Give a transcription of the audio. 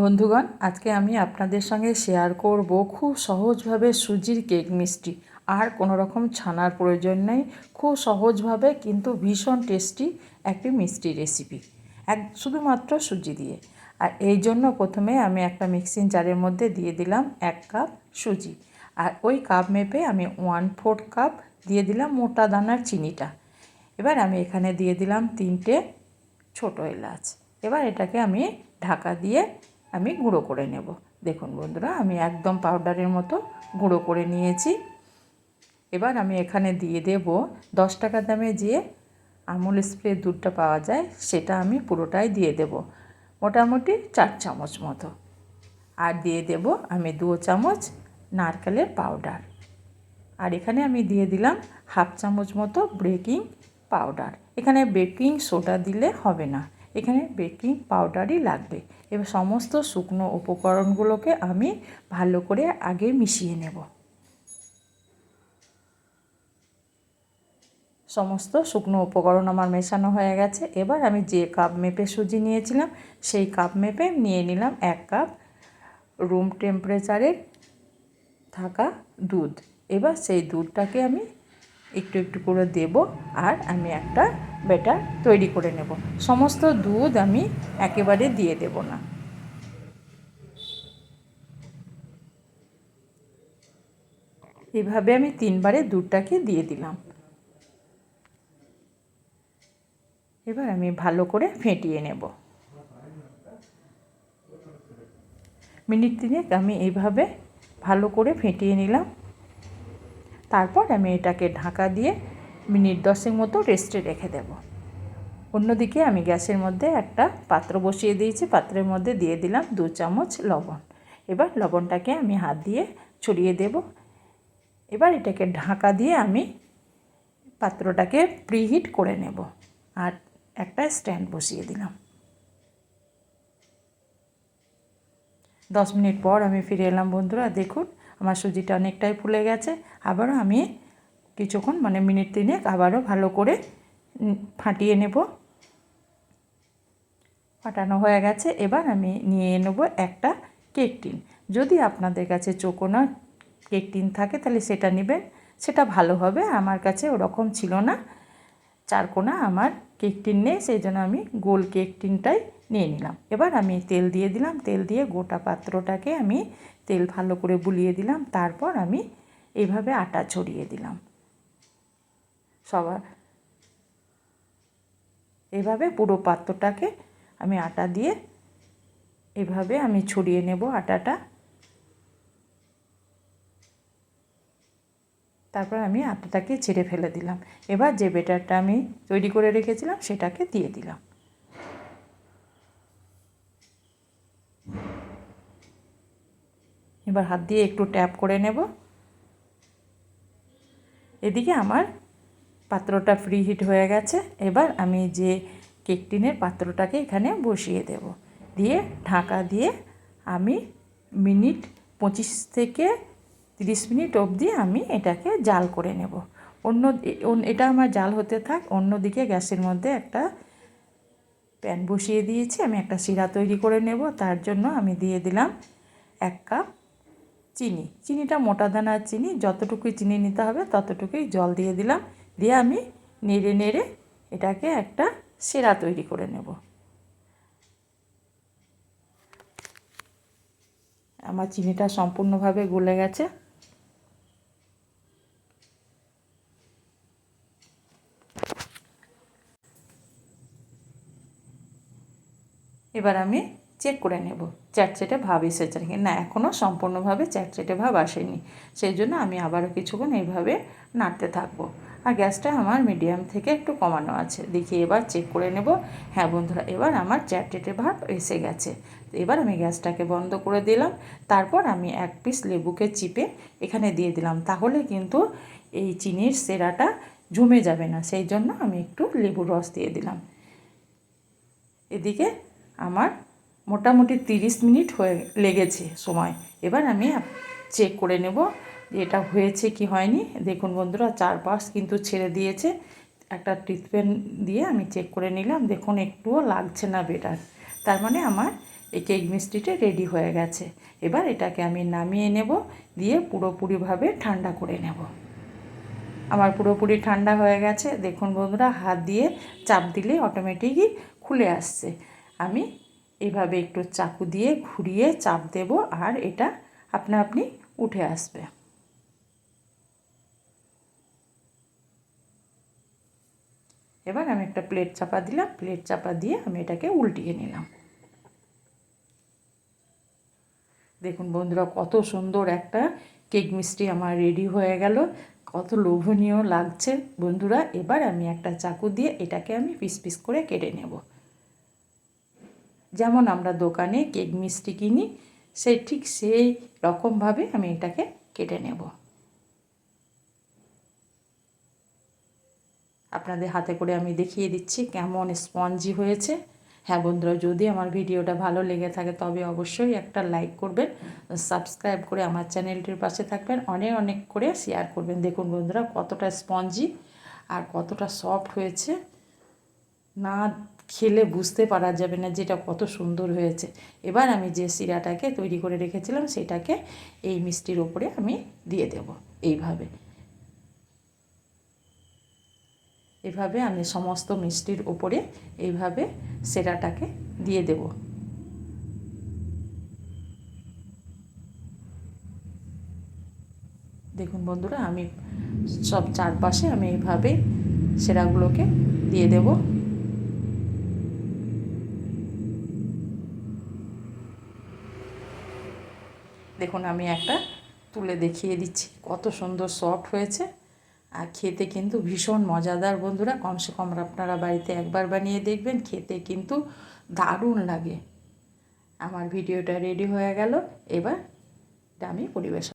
বন্ধুগণ, আজকে আমি আপনাদের সঙ্গে শেয়ার করব খুব সহজভাবে সুজির কেক মিষ্টি। আর কোনো রকম ছানার প্রয়োজন নেই, খুব সহজভাবে কিন্তু ভীষণ টেস্টি একটি মিষ্টি রেসিপি এক, শুধুমাত্র সুজি দিয়ে। আর এই জন্য প্রথমে আমি একটা মিক্সিং জারের মধ্যে দিয়ে দিলাম এক কাপ সুজি। আর ওই কাপ মেপে আমি ওয়ান ফোর কাপ দিয়ে দিলাম মোটা দানার চিনিটা। এবার আমি এখানে দিয়ে দিলাম তিনটে ছোটো এলাচ। এবার এটাকে আমি ঢাকা দিয়ে আমি গুঁড়ো করে নেব। দেখুন বন্ধুরা, আমি একদম পাউডারের মতো গুঁড়ো করে নিয়েছি। এবার আমি এখানে দিয়ে দেব দশ টাকা দামে যে আমুল স্প্রে দুধটা পাওয়া যায়, সেটা আমি পুরোটাই দিয়ে দেব। মোটামুটি চার চামচ মতো। আর দিয়ে দেব আমি দু চামচ নারকেলের পাউডার আর এখানে আমি দিয়ে দিলাম হাফ চামচ মতো বেকিং পাউডার এখানে বেকিং সোডা দিলে হবে না। এখানে বেকিং পাউডারই লাগবে। এবার সমস্ত শুকনো উপকরণগুলোকে আমি ভালো করে আগে মিশিয়ে নেব। সমস্ত শুকনো উপকরণ আমার মেশানো হয়ে গেছে। এবার আমি যে কাপ মেপে সুজি নিয়েছিলাম, সেই কাপ মেপে নিয়ে নিলাম এক কাপ রুম টেম্পারেচারের থাকা দুধ। এবার সেই দুধটাকে আমি একটু একটু করে দেব আর আমি একটা ব্যাটার তৈরি করে নেব। সমস্ত দুধ আমি একেবারে দিয়ে দেব না। এভাবে আমি তিনবারে দুধটাকে দিয়ে দিলাম। এবার আমি ভালো করে ফেটিয়ে নেব। মিনিট তিনেক আমি এইভাবে ভালো করে ফেটিয়ে নিলাম। তারপর আমি এটাকে ঢাকা দিয়ে মিনিট দশেক মতো রেস্টে রেখে দেব। অন্যদিকে আমি গ্যাসের মধ্যে একটা পাত্র বসিয়ে দিয়েছি। পাত্রের মধ্যে দিয়ে দিলাম দু চামচ লবণ। এবার লবণটাকে আমি হাত দিয়ে ছড়িয়ে দেব। এবার এটাকে ঢাকা দিয়ে আমি পাত্রটাকে প্রিহিট করে নেব আর একটা স্ট্যান্ড বসিয়ে দিলাম। দশ মিনিট পর আমি ফিরে এলাম বন্ধুরা, দেখুন আমার সুজিটা অনেকটাই ফুলে গেছে, আবারও আমি কিছুক্ষণ মানে মিনিট তিনেক আবারও ভালো করে ফাটিয়ে নেব। ফাটানো হয়ে গেছে, এবার আমি নিয়ে নেব একটা কেক টিন। যদি আপনাদের কাছে চোকোনা কেক টিন থাকে, তাহলে সেটা নেবেন। সেটা ভালো হবে, আমার কাছে ওরকম ছিল না। চারকোনা আমার কেক টিন নেই, সেই জন্য আমি গোল কেক টিনটাই নিয়ে নিলাম। এবার আমি তেল দিয়ে দিলাম। তেল দিয়ে গোটা পাত্রটাকে আমি তেল ভালো করে বুলিয়ে দিলাম। তারপর আমি এইভাবে আটা ছড়িয়ে দিলাম। সবার এভাবে পুরো পাত্রটাকে আমি আটা দিয়ে এভাবে আমি ছড়িয়ে নেব আটাটা। তারপর আমি আটাটাকে ছেড়ে ফেলে দিলাম। এবার যে বেটারটা আমি তৈরি করে রেখেছিলাম, সেটাকে দিয়ে দিলাম। এবার হাত দিয়ে একটু ট্যাপ করে নেব। এদিকে আমার পাত্রটা ফ্রি হিট হয়ে গেছে। এবার আমি যে কেক টিনের পাত্রটাকে এখানে বসিয়ে দেব। দিয়ে ঢাকা দিয়ে আমি মিনিট পঁচিশ থেকে তিরিশ মিনিট অবধি আমি এটাকে জাল করে নেব। অন্য এটা আমার জাল হতে থাক, অন্যদিকে গ্যাসের মধ্যে একটা প্যান বসিয়ে দিয়েছি। আমি একটা শিরা তৈরি করে নেব। তার জন্য আমি দিয়ে দিলাম এক কাপ চিনি। চিনিটা মোটা দানার চিনি, যতটুকুই চিনি নিতে হবে ততটুকুই জল দিয়ে দিলাম। দিয়ে আমি নেড়ে নেড়ে এটাকে একটা সেরা তৈরি করে নেব। আমার চিনিটা সম্পূর্ণভাবে গলে গেছে। এবার আমি চেক করে নেব। চ্যাটচেটে ভাব এসেছে নাকি? না এখনও সম্পূর্ণভাবে চ্যাটচেটে ভাব আসেনি। সেই জন্য আমি আবারও কিছুক্ষণ এইভাবে নাড়তে থাকব। আর গ্যাসটা আমার মিডিয়াম থেকে একটু কমানো আছে। দেখি এবার চেক করে নেব। হ্যাঁ বন্ধুরা, এবার আমার চ্যাটচেটে ভাব এসে গেছে। এবার আমি গ্যাসটাকে বন্ধ করে দিলাম। তারপর আমি এক পিস লেবুকে চিপে এখানে দিয়ে দিলাম। তাহলে কিন্তু এই চিনির সেরাটা জমে যাবে না। সেই জন্য আমি একটু লেবুর রস দিয়ে দিলাম। এদিকে আমার মোটামুটি তিরিশ মিনিট হয়ে লেগেছে সময়। এবার আমি চেক করে নেব যে এটা হয়েছে কি হয়নি। দেখুন বন্ধুরা, চারপাশ কিন্তু ছেড়ে দিয়েছে। একটা টিথপেন দিয়ে আমি চেক করে নিলাম। দেখুন, একটুও লাগছে না বেটার। তার মানে আমার এই কেক মিষ্টিটা রেডি হয়ে গেছে। এবার এটাকে আমি নামিয়ে নেব, দিয়ে পুরোপুরিভাবে ঠান্ডা করে নেব। আমার পুরোপুরি ঠান্ডা হয়ে গেছে। দেখুন বন্ধুরা, হাত দিয়ে চাপ দিলে অটোমেটিকই খুলে আসছে। আমি এভাবে একটু চাকু দিয়ে ঘুরিয়ে চাপ দেব আর এটা আপনা আপনি উঠে আসবে। এবার আমি একটা প্লেট চাপা দিলাম, প্লেট চাপা দিয়ে আমি এটাকে উল্টিয়ে নিলাম। দেখুন বন্ধুরা, কত সুন্দর একটা কেক মিষ্টি আমার রেডি হয়ে গেল, কত লোভনীয় লাগছে। বন্ধুরা, এবার আমি একটা চাকু দিয়ে এটাকে আমি পিস পিস করে কেটে নেব। যেমন আমরা দোকানে কেক মিষ্টি কিনি সেই ঠিক সেই রকমভাবে আমি এটাকে কেটে নেব। আপনাদের হাতে করে আমি দেখিয়ে দিচ্ছি কেমন স্পঞ্জি হয়েছে। হ্যাঁ বন্ধুরা, যদি আমার ভিডিওটা ভালো লেগে থাকে তবে অবশ্যই একটা লাইক করবেন, সাবস্ক্রাইব করে আমার চ্যানেলটির পাশে থাকবেন, অনেক অনেক করে শেয়ার করবেন। দেখুন বন্ধুরা, কতটা স্পঞ্জি আর কতটা সফট হয়েছে। না খেলে বুঝতে পারা যাবে না যেটা কত সুন্দর হয়েছে। এবার আমি যে শিরাটাকে তৈরি করে রেখেছিলাম, সেটাকে এই মিষ্টির ওপরে আমি দিয়ে দেব এইভাবে। এভাবে আমি সমস্ত মিষ্টির ওপরে এইভাবে সেরাটাকে দিয়ে দেব। দেখুন বন্ধুরা, আমি সব চারপাশে আমি এইভাবে সেরাগুলোকে দিয়ে দেব। দেখুন, আমি একটা তুলে দেখিয়ে দিচ্ছি। কত সুন্দর সফট হয়েছে। আর খেতে কিন্তু ভীষণ মজাদার বন্ধুরা, কমসে কম আপনারা বাড়িতে একবার বানিয়ে দেখবেন, খেতে কিন্তু দারুণ লাগে। আমার ভিডিওটা রেডি হয়ে গেল। এবার এটা আমি পরিবেশন